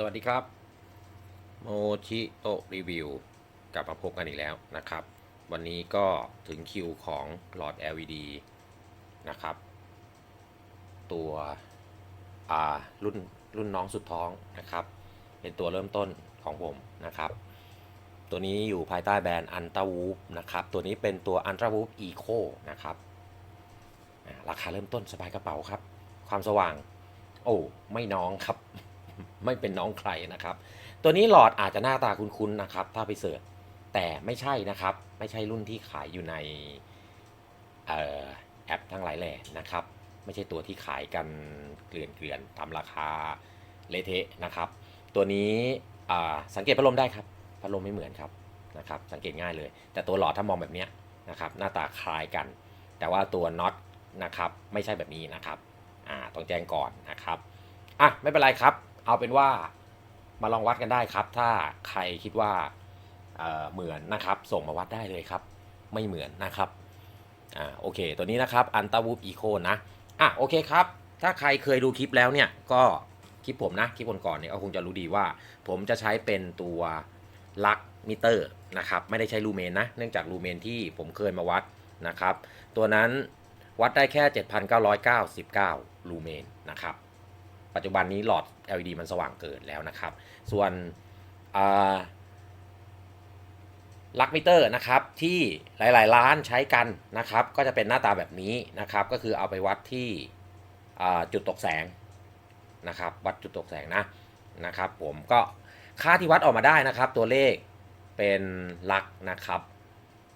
สวัสดีครับโมชิโตรีวิวกลับมาพบกันอีกแล้วนะครับ วันนี้ก็ถึงคิวของหลอด LED นะครับ ตัวอ่ารุ่นรุ่นน้องสุดท้องนะครับ เป็นตัวเริ่มต้นของผมนะครับ ตัวนี้อยู่ภายใต้แบรนด์ Ultra Whoop นะครับ ตัวนี้เป็นตัว Ultra Whoop Eco นะครับราคาเริ่มต้นสบายกระเป๋าครับ ความสว่าง โอ้ ไม่น้องครับ ไม่เป็นน้องใครนะครับ ตัวนี้หลอดอาจจะหน้าตาคุ้นๆนะครับ ถ้าไปเสิร์ชแต่ไม่ใช่นะครับ ไม่ใช่รุ่นที่ขายอยู่ในออแอปทั้งหลายแหล่นะครับ ไม่ใช่ตัวที่ขายกันเกลื่อนเกลื่อนทำราคาเละเทะนะครับ ตัวนี้สังเกตพัดลมได้ครับพัดลมไม่เหมือนครับนะครับสังเกตง่ายเลย แต่ตัวหลอดถ้ามองแบบนี้นะครับหน้าตาคล้ายกัน แต่ว่าตัวน็อตนะครับไม่ใช่แบบนี้นะครับอ่าต้องแจ้งก่อนนะครับอะไม่เป็นไรครับ เอาเป็นว่ามาลองวัดกันได้ครับ ถ้าใครคิดว่าเเหมือนนะครับ ส่งมาวัดได้เลยครับ ไม่เหมือนนะครับอ่าโอเค ตัวนี้นะครับอันตาวูฟอีโคนะอะโอเคครับ ถ้าใครเคยดูคลิปแล้วเนี่ยก็คลิปผมนะคลิปก่อนๆเนี่ยก็คงจะรู้ดีว่า ผมจะใช้เป็นตัวลักมิเตอร์นะครับ ไม่ได้ใช้ลูเมนนะ เนื่องจากลูเมนที่ผมเคยมาวัดนะครับ ตัวนั้นวัดได้แค่ 7,999 ลูเมนนะครับ ปัจจุบันนี้หลอด LED มันสว่างเกินแล้วนะครับ ส่วนลักมิเตอร์นะครับที่หลายๆร้านใช้กันนะครับ ก็จะเป็นหน้าตาแบบนี้นะครับ ก็คือเอาไปวัดที่จุดตกแสงนะครับ วัดจุดตกแสงนะนะครับ ผมก็ค่าที่วัดออกมาได้นะครับ ตัวเลขเป็นลักนะครับ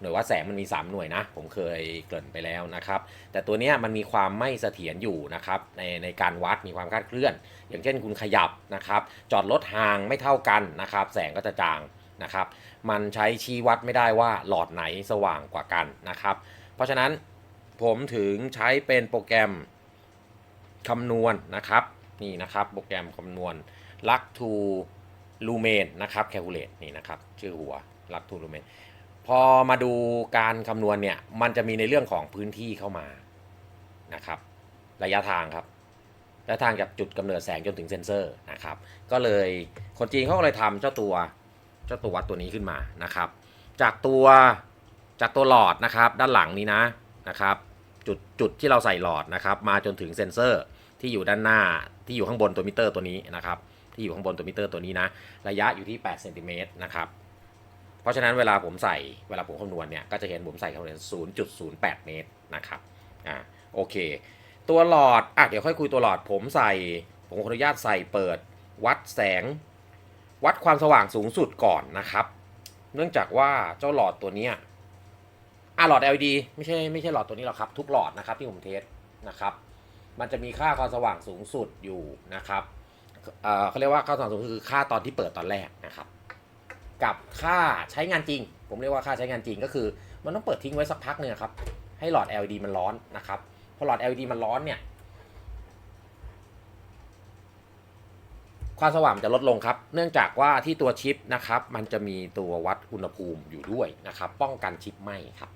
หน่วยวัดแสงมันมี 3 หน่วยนะ ผมเคยเกริ่นไปแล้วนะครับ แต่ตัวนี้มันมีความไม่เสถียรอยู่นะครับในในการวัดมีความคลาดเคลื่อน อย่างเช่นคุณขยับนะครับ จอดรถห่างไม่เท่ากันนะครับ แสงก็จะจางนะครับ มันใช้ชี้วัดไม่ได้ว่าหลอดไหนสว่างกว่ากันนะครับ เพราะฉะนั้นผมถึงใช้เป็นโปรแกรมคำนวณนะครับนี่นะครับโปรแกรมคำนวณลักทูลูเมนนะครับแคลคูลเลตนี่นะครับ ชื่อหัวลักทูลูเมน พอมาดูการคำนวณเนี่ยมันจะมีในเรื่องของพื้นที่เข้ามานะครับ ระยะทางครับระยะทางจากจุดกำเนิดแสงจนถึงเซนเซอร์นะครับ ก็เลยคนจีนเขาก็เลยทำเจ้าตัวเจ้าตัววัดตัวนี้ขึ้นมานะครับ จากตัวจากตัวหลอดนะครับ ด้านหลังนี้นะนะครับ จุดจุดที่เราใส่หลอดนะครับ มาจนถึงเซนเซอร์ที่อยู่ด้านหน้าที่อยู่ข้างบนตัวมิเตอร์ตัวนี้นะครับ ที่อยู่ข้างบนตัวมิเตอร์ตัวนี้นะ ระยะอยู่ที่8เซนติเมตรนะครับ เพราะฉะนั้นเวลาผมใส่เวลาผมคำนวณเนี่ยก็จะเห็นผมใส่คำนวณ0.08 เมตรนะครับอ่าโอเค ตัวหลอดอะเดี๋ยวค่อยคุยตัวหลอดผมใส่ ผมขออนุญาตใส่เปิด วัดแสง วัดความสว่างสูงสุดก่อนนะครับ เนื่องจากว่าเจ้าหลอดตัวเนี้ยอะหลอด LED ไม่ใช่ไม่ใช่หลอดตัวนี้หรอกครับ ทุกหลอดนะครับที่ผมเทสนะครับมันจะมีค่าความสว่างสูงสุดอยู่นะครับเอ่อเขาเรียกว่าค่าความสว่างสูงสุดคือค่าตอนที่เปิดตอนแรกนะครับ กับค่าใช้งานจริง ผมเรียกว่าค่าใช้งานจริงก็คือ มันต้องเปิดทิ้งไว้สักพักหนึ่งครับ ให้หลอด LED มันร้อนนะครับ พอหลอด LED มันร้อนเนี่ย ความสว่างจะลดลงครับ เนื่องจากว่าที่ตัวชิปนะครับ มันจะมีตัววัดอุณหภูมิอยู่ด้วยนะครับ ป้องกันชิปไหม้ครับ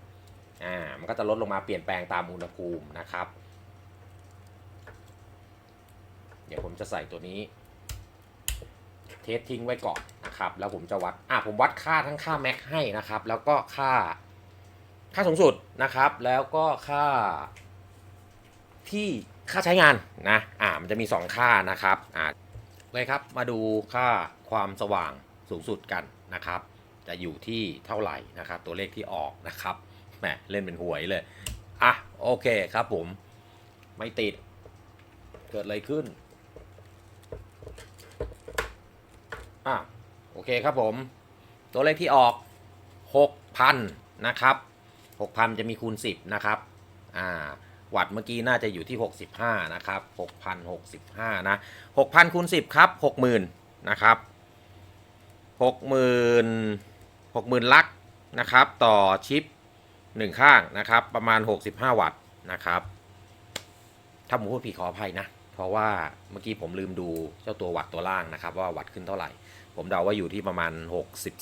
อ่า มันก็จะลดลงมาเปลี่ยนแปลงตามอุณหภูมินะครับ เดี๋ยวผมจะใส่ตัวนี้ เทสทิ้งไว้ก่อน นะครับ แล้วผมจะวัดอะผมวัดค่าทั้งค่าแม็กให้นะครับ แล้วก็ค่าค่าสูงสุดนะครับ แล้วก็ค่าที่ค่าใช้งานนะอ่ามันจะมี 2 ค่านะครับอ่าเลยครับมาดูค่าความสว่างสูงสุดกันนะครับ จะอยู่ที่เท่าไหร่นะครับ ตัวเลขที่ออกนะครับแหมเล่นเป็นหวยเลยอะโอเคครับผมไม่ติดเกิดอะไรขึ้นอะ โอเคครับผม ตัวเลขที่ออก 6,000 นะครับ 6,000 จะมีคูณ 10 นะครับอ่าวัตต์เมื่อกี้น่าจะอยู่ที่ 65 นะครับ 6,065 นะ 6,000คูณ10 ครับ 60,000 นะครับ 60,000 60,000 ลักนะครับ ต่อชิป 1 ข้างนะครับ ประมาณ 65 วัตต์นะครับ ถ้าผมพูดผิดขออภัยนะ เพราะว่าเมื่อกี้ผมลืมดูเจ้าตัววัตต์ตัวล่างนะครับ ว่าวัตต์ขึ้นเท่าไหร่ ผมเดาว่าอยู่ที่ประมาณ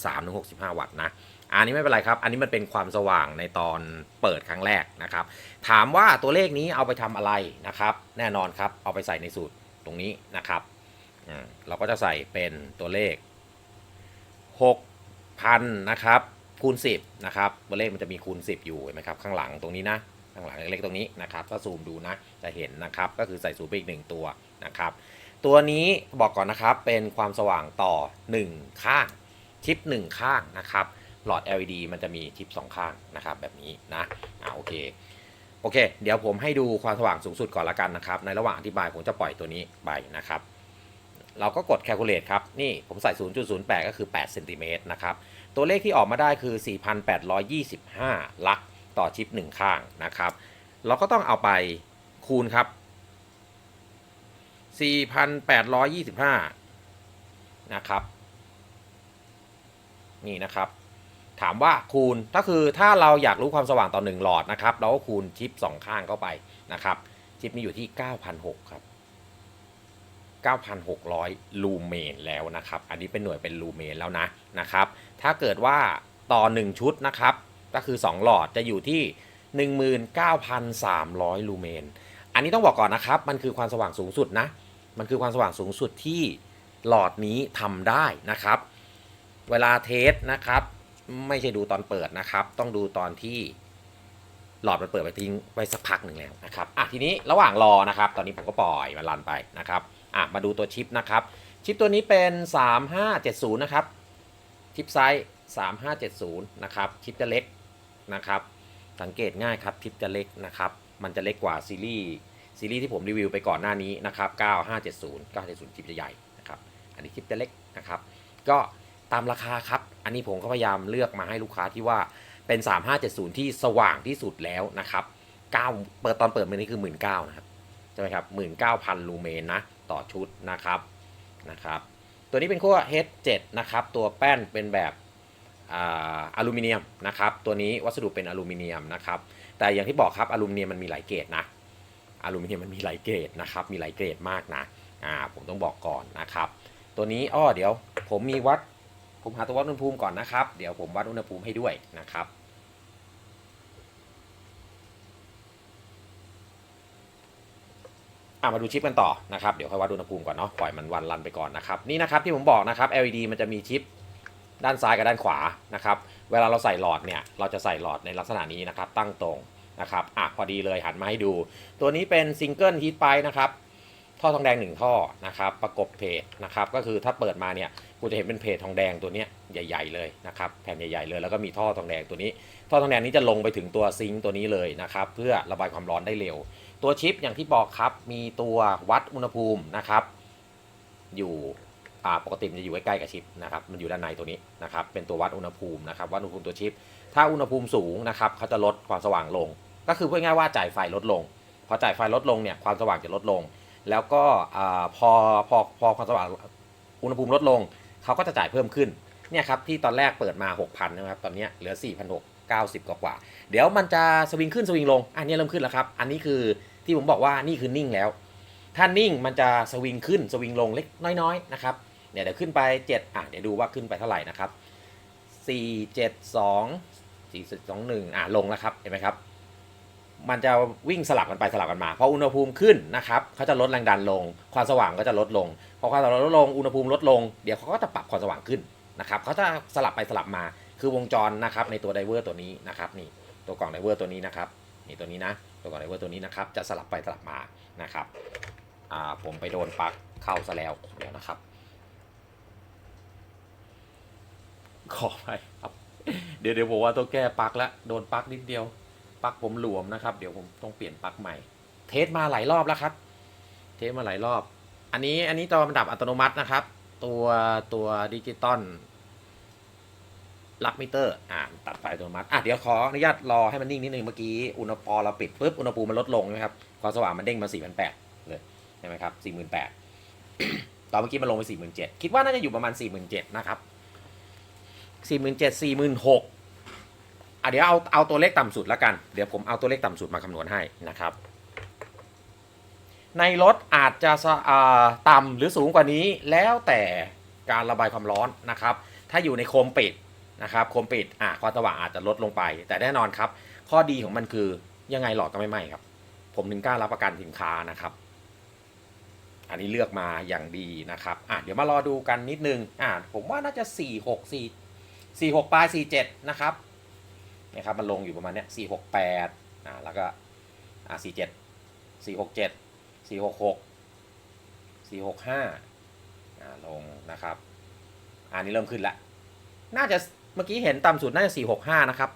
63-65 วัตต์นะอันนี้ไม่เป็นไรครับ อันนี้มันเป็นความสว่างในตอนเปิดครั้งแรกนะครับ ถามว่าตัวเลขนี้เอาไปทำอะไรนะครับ แน่นอนครับ เอาไปใส่ในสูตรตรงนี้นะครับอ่าเราก็จะใส่เป็นตัวเลข 6,000 นะครับ คูณ 10 นะครับ ตัวเลขมันจะมีคูณ 10 อยู่เห็นไหมครับ ข้างหลังตรงนี้นะ ข้างหลังเล็กๆตรงนี้นะครับถ้าซูมดูนะจะเห็นนะครับก็คือใส่ศูนย์ไปอีกหนึ่งตัวนะครับตัวนี้บอกก่อนนะครับเป็นความสว่างต่อ 1 ข้างชิป 1 ข้างนะครับหลอด LED มันจะมีชิป 2 ข้างนะครับแบบนี้นะอ่าโอเคโอเค เดี๋ยวผมให้ดูความสว่างสูงสุดก่อนละกันนะครับ ในระหว่างอธิบายผมจะปล่อยตัวนี้ไปนะครับ เราก็กด calculate ครับ นี่ผมใส่ 0.08 ก็คือ8เซนติเมตรนะครับ ตัวเลขที่ออกมาได้คือ 4,825 ลัก ต่อชิป 1 ข้างนะครับ เราก็ต้องเอาไปคูณครับ 4,825 นะครับ นี่นะครับ ถามว่าคูณก็คือถ้าเราอยากรู้ความสว่างต่อ 1 หลอดนะครับ เราก็คูณชิป 2 ข้างเข้าไปนะครับ ชิปนี้อยู่ที่ 9,600 ครับ9,600 ลูเมนแล้วนะครับ อันนี้เป็นหน่วยเป็นลูเมนแล้วนะนะครับ ถ้าเกิดว่าต่อ 1 ชุดนะครับ ก็คือ 2 หลอดจะอยู่ที่ 19,300 ลูเมน อันนี้ต้องบอกก่อนนะครับ มันคือความสว่างสูงสุดนะ มันคือความสว่างสูงสุดที่หลอดนี้ทำได้นะครับ เวลาเทสนะครับ ไม่ใช่ดูตอนเปิดนะครับ ต้องดูตอนที่หลอดมันเปิดไปทิ้งไว้สักพักหนึ่งแล้วนะครับ อะทีนี้ระหว่างรอนะครับ ตอนนี้ผมก็ปล่อยมันรันไปนะครับ อะมาดูตัวชิปนะครับ ชิปตัวนี้เป็น 3570 นะครับ ชิปไซส์3570 นะครับ ชิปจะเล็ก นะครับ สังเกตง่ายครับชิปจะเล็กนะครับ มันจะเล็กกว่าซีรีส์ซีรีส์ที่ผมรีวิวไปก่อนหน้านี้นะครับ 9570 970ชิปจะใหญ่นะครับ อันนี้ชิปจะเล็กนะครับ ก็ตามราคาครับ อันนี้ผมก็พยายามเลือกมาให้ลูกค้าที่ว่าเป็น 3570 ที่สว่างที่สุดแล้วนะครับ9เปิดตอนเปิดมันนี่คือ 19,000นะครับใช่ไหมครับ19,000ลูเมนนะต่อชุดนะครับนะครับ ตัวนี้เป็นขั้ว H7 นะครับ ตัวแป้นเป็นแบบ อลูมิเนียมนะครับตัวนี้วัสดุเป็นอลูมิเนียมนะครับแต่อย่างที่บอกครับอลูมิเนียมมันมีหลายเกรดนะอลูมิเนียมมันมีหลายเกรดนะครับมีหลายเกรดมากนะอ่าผมต้องบอกก่อนนะครับ ตัวนี้อ้อเดี๋ยวผมมีวัดผมหาตัววัดอุณหภูมิก่อนนะครับเดี๋ยวผมวัดอุณหภูมิให้ด้วยนะครับอะมาดูชิปกันต่อนะครับเดี๋ยวค่อยวัดอุณหภูมิก่อนเนาะปล่อยมันวันรันไปก่อนนะครับนี่นะครับที่ผมบอกนะครับ LED มันจะมีชิป ด้านซ้ายกับด้านขวานะครับเวลาเราใส่หลอดเนี่ยเราจะใส่หลอดในลักษณะนี้นะครับตั้งตรงนะครับอะพอดีเลยหันมาให้ดู ตัวนี้เป็นซิงเกิลฮีทไปนะครับท่อทองแดง 1 ท่อนะครับประกบเพจนะครับก็คือถ้าเปิดมาเนี่ยกูจะเห็นเป็นเพจทองแดงตัวนี้ใหญ่ ๆ เลยนะครับแผ่นใหญ่ๆเลยแล้วก็มีท่อทองแดงตัวนี้ ท่อทองแดงนี้จะลงไปถึงตัวซิงค์ตัวนี้เลยนะครับเพื่อระบายความร้อนได้เร็ว ตัวชิปอย่างที่บอกครับมีตัววัดอุณหภูมินะครับอยู่ ปกติมันจะอยู่ใกล้ๆกับชิปนะครับมันอยู่ด้านในตัวนี้นะครับเป็นตัววัดอุณหภูมินะครับวัดอุณหภูมิตัวชิป ถ้าอุณหภูมิสูงนะครับเขาจะลดความสว่างลง ก็คือพูดง่ายว่าจ่ายไฟลดลง พอจ่ายไฟลดลงเนี่ยความสว่างจะลดลง แล้วก็พอพอพอความสว่างอุณหภูมิลดลงเขาก็จะจ่ายเพิ่มขึ้นเนี่ยครับที่ตอนแรกเปิดมา 6,000นะครับตอนนี้เหลือ 4,690 กว่ากว่า เดี๋ยวมันจะสวิงขึ้นสวิงลง อันนี้เริ่มขึ้นแล้วครับ อันนี้คือที่ผมบอกว่านี่คือนิ่งแล้ว ถ้านิ่งมันจะสวิงขึ้นสวิงลงเล็กน้อยๆนะครับ เนี่ยเดี๋ยวขึ้นไป 7 อะเดี๋ยวดูว่าขึ้นไปเท่าไหร่นะครับ 4 7 2 4 2 1 อะลงแล้วครับเห็นไหมครับ มันจะวิ่งสลับกันไปสลับกันมาพออุณหภูมิขึ้นนะครับเขาจะลดแรงดันลง ความสว่างก็จะลดลงพอความสว่างลดลงอุณหภูมิลดลงเดี๋ยวเขาก็จะปรับความสว่างขึ้นนะครับเขาจะสลับไปสลับมาคือวงจรนะครับในตัวไดเวอร์ตัวนี้นะครับนี่ตัวกล่องไดเวอร์ตัวนี้นะครับนี่ตัวนี้นะตัวกล่องไดเวอร์ตัวนี้นะครับจะสลับไปสลับมานะครับอ่าผมไปโดนปลั๊กเข้าซะแล้วเดี๋ยวนะครับ ขอไปครับ เดี๋ยวเดี๋ยวผมว่าต้องแก้ปลั๊กแล้วโดนปลั๊กนิดเดียวปลั๊กผมหลวมนะครับ เดี๋ยวผมต้องเปลี่ยนปลั๊กใหม่ เทสมาหลายรอบแล้วครับ เทสมาหลายรอบ อันนี้อันนี้ตัวมันดับอัตโนมัตินะครับ ตัวตัวดิจิตอลลักมิเตอร์ อ่า ตัดไฟอัตโนมัติ อะ เดี๋ยวขออนุญาตรอให้มันนิ่งนิดนึง เมื่อกี้ อุณหภูมิเราปิดปุ๊บ อุณหภูมิมันลดลงใช่ไหมครับความสว่างมันเด้งมา 4,800 เลย ใช่ไหมครับ 48,000 ตอนเมื่อกี้มันลงไป 47,000 คิดว่าน่าจะอยู่ประมาณ 47,000 นะครับ 47,000 46,000อะเดี๋ยวเอาเอาตัวเลขต่ำสุดแล้วกัน เดี๋ยวผมเอาตัวเลขต่ำสุดมาคำนวณให้นะครับ ในรถอาจจะสะอ่าต่ำหรือสูงกว่านี้แล้วแต่การระบายความร้อนนะครับ ถ้าอยู่ในโคมปิดนะครับโคมปิดอะความสว่างอาจจะลดลงไป แต่แน่นอนครับ ข้อดีของมันคือยังไงหลอดก็ไม่ไหม้ครับ ผมถึงกล้ารับประกันสินค้านะครับ อันนี้เลือกมาอย่างดีนะครับอะเดี๋ยวมารอดูกันนิดนึงอะผมว่าน่าจะ 4 6 4 4 6ปลาย4 7นะครับนะครับมันลงอยู่ประมาณเนี้ย4 6 8อะแล้วก็อะ4 7 4 6 7 4 6 6 4 6 5อะลงนะครับอันนี้เริ่มขึ้นละน่าจะเมื่อกี้เห็นต่ำสุดน่าจะ4 6 5นะครับ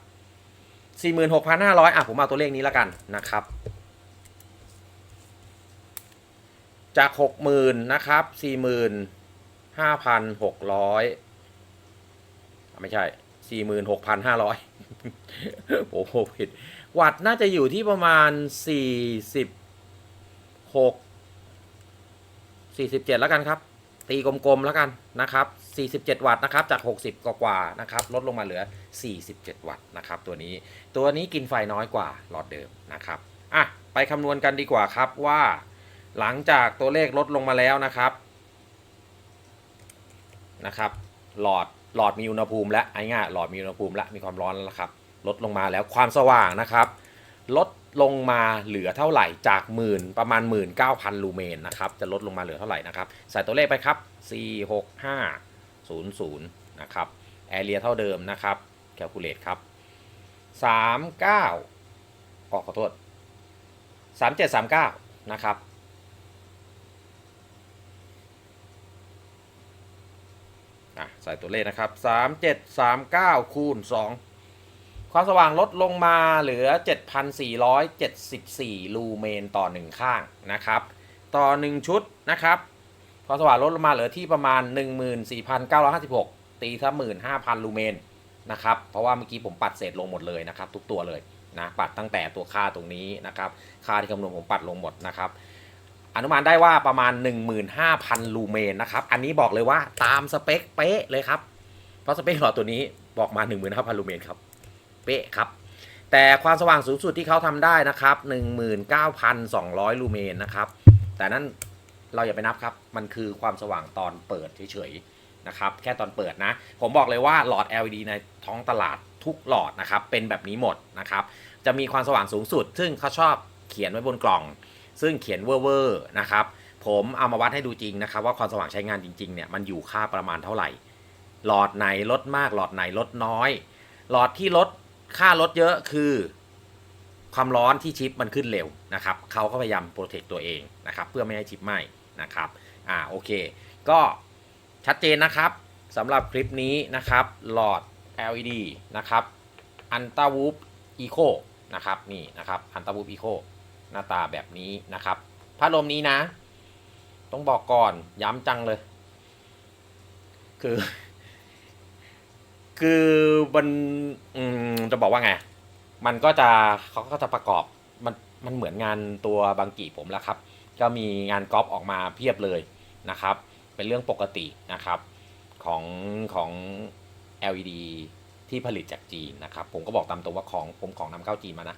46,500อะผมเอาตัวเลขนี้แล้วกันนะครับ จากหกหมื่นนะครับสี่หมื่นห้าพันหกร้อย ไม่ใช่สี่หมื่นหกพันห้าร้อยโอ้โหผิด วัตต์น่าจะอยู่ที่ประมาณสี่สิบหกสี่สิบเจ็ดแล้วกันครับ ตีกลมๆแล้วกันนะครับ47วัตต์นะครับ จาก60กว่าๆนะครับ ลดลงมาเหลือ47วัตต์นะครับ ตัวนี้ ตัวนี้กินไฟน้อยกว่าหลอดเดิมนะครับอะไปคำนวณกันดีกว่าครับว่า หลังจากตัวเลขลดลงมาแล้วนะครับนะครับ หลอด หลอดมีอุณหภูมิและไอ้ง่ายหลอดมีอุณหภูมิและมีความร้อนแล้วครับ ลดลงมาแล้วความสว่างนะครับ ลดลงมาเหลือเท่าไหร่จากหมื่นประมาณ 19,000 ลูเมนนะครับจะลดลงมาเหลือเท่าไหร่นะครับ ใส่ตัวเลขไปครับ 46500 นะครับแอเรียเท่าเดิมนะครับแคลคูลเลตครับ 39ออกขอโทษ3739 นะครับ อะใส่ตัวเลขนะครับ 3739 คูณ 2 ความสว่างลดลงมาเหลือ 7,474 ลูเมนต่อ 1 ข้างนะครับ ต่อ 1 ชุดนะครับ ความสว่างลดลงมาเหลือที่ประมาณ 14,956 ตีถ้า15,000 ลูเมนนะครับ เพราะว่าเมื่อกี้ผมปัดเศษลงหมดเลยนะครับ ทุกตัวเลยนะปัดตั้งแต่ตัวค่าตรงนี้นะครับ ค่าที่คำนวณผมปัดลงหมดนะครับ อนุมานได้ว่าประมาณ 15,000 ลูเมนนะครับ อันนี้บอกเลยว่าตามสเปคเป๊ะเลยครับ เพราะสเปคหลอดตัวนี้บอกมา 15,000 ลูเมนครับ เป๊ะครับ แต่ความสว่างสูงสุดที่เขาทำได้นะครับ 19,200 ลูเมนนะครับ แต่นั้นเราอย่าไปนับครับ มันคือความสว่างตอนเปิดเฉยๆนะครับ แค่ตอนเปิดนะ ผมบอกเลยว่าหลอด LED ในท้องตลาดทุกหลอดนะครับ เป็นแบบนี้หมดนะครับ จะมีความสว่างสูงสุด ซึ่งเขาชอบเขียนไว้บนกล่อง ซึ่งเขียนเวอร์ๆนะครับ ผมเอามาวัดให้ดูจริงนะครับ ว่าความสว่างใช้งานจริงๆเนี่ยมันอยู่ค่าประมาณเท่าไหร่ หลอดไหนลดมากหลอดไหนลดน้อย หลอดที่ลดค่าลดเยอะคือ ความร้อนที่ชิปมันขึ้นเร็วนะครับเขาก็พยายามโปรเทคตัวเองนะครับ เพื่อไม่ให้ชิปไหม้นะครับอ่าโอเค ก็ชัดเจนนะครับสำหรับคลิปนี้นะครับ หลอด LED นะครับอันตาวูฟอีโคนะครับนี่นะครับอันตาวูฟอีโค หน้าตาแบบนี้นะครับพัดลมนี้นะ ต้องบอกก่อนย้ำจังเลย คือ คือมันมจะบอกว่าไง มันก็จะเขาก็จะประกอบมันมันเหมือนงานตัวบางกีผมแล้วครับ ก็มีงานก๊อปออกมาเพียบเลยนะครับ เป็นเรื่องปกตินะครับของของ LED ที่ผลิตจากจีนนะครับ ผมก็บอกตามตรงว่าของผมของนำเข้าจีนมานะ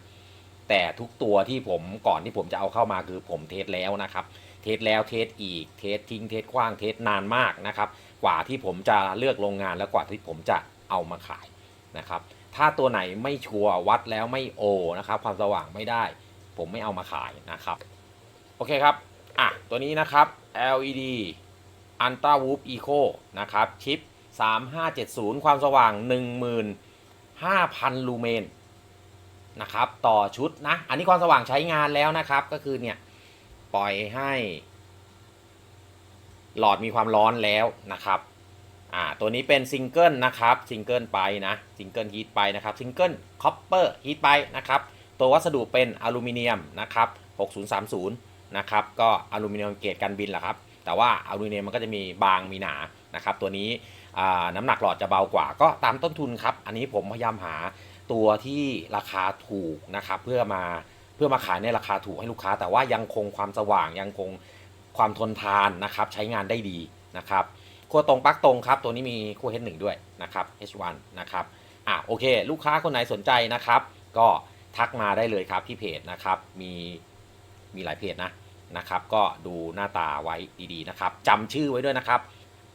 แต่ทุกตัวที่ผมก่อนที่ผมจะเอาเข้ามาคือผมเทสแล้วนะครับ เทสแล้วเทสอีกเทสทิ้งเทสกว้างเทสนานมากนะครับ กว่าที่ผมจะเลือกโรงงานแล้วกว่าที่ผมจะเอามาขายนะครับ ถ้าตัวไหนไม่ชัวร์วัดแล้วไม่โอนะครับ ความสว่างไม่ได้ ผมไม่เอามาขายนะครับ โอเคครับอะตัวนี้นะครับ LED Ultra Whoop Eco นะครับชิป 3570 ความสว่าง 15,000 ลูเมน นะครับ ต่อชุดนะ อันนี้ความสว่างใช้งานแล้วนะครับ ก็คือเนี่ยปล่อยให้ หลอดมีความร้อนแล้วนะครับอ่าตัวนี้เป็นซิงเกิลนะครับซิงเกิลไปนะซิงเกิลฮีทไปนะครับซิงเกิลคอปเปอร์ฮีทไปนะครับตัววัสดุเป็นอลูมิเนียมนะครับ6030นะครับก็อลูมิเนียมเกรดกันบินแหละครับแต่ว่าอลูมิเนียมมันก็จะมีบางมีหนานะครับตัวนี้อ่าน้ำหนักหลอดจะเบากว่าก็ตามต้นทุนครับ อันนี้ผมพยายามหา ตัวที่ราคาถูกนะครับเพื่อมาเพื่อมาขายในราคาถูกให้ลูกค้า แต่ว่ายังคงความสว่างยังคงความทนทานนะครับ ใช้งานได้ดีนะครับขั้วตรงปลั๊กตรงครับ ตัวนี้มีขั้ว H1 ด้วยนะครับ H1 นะครับอะโอเค ลูกค้าคนไหนสนใจนะครับ ก็ทักมาได้เลยครับที่เพจนะครับมีมีหลายเพจนะนะครับ ก็ดูหน้าตาไว้ดีๆนะครับจำชื่อไว้ด้วยนะครับ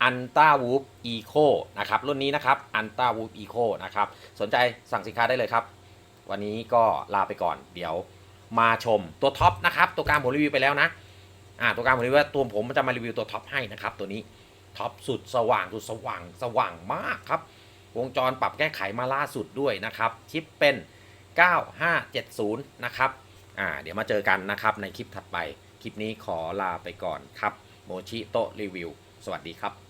อันต้าวูฟอีโคนะครับรุ่นนี้นะครับอันต้าวูฟอีโคนะครับสนใจสั่งสินค้าได้เลยครับ วันนี้ก็ลาไปก่อนเดี๋ยวมาชมตัวท็อปนะครับตัวกลางผมรีวิวไปแล้วนะอ่าตัวกลางผมรีวิวว่าตัวผมจะมารีวิวตัวท็อปให้นะครับตัวนี้ท็อปสุดสว่างสุดสว่างสว่างมากครับวงจรปรับแก้ไขมาล่าสุดด้วยนะครับชิปเป็น 9570 นะครับอ่าเดี๋ยวมาเจอกันนะครับในคลิปถัดไป คลิปนี้ขอลาไปก่อนครับ โมชิโตรีวิว สวัสดีครับ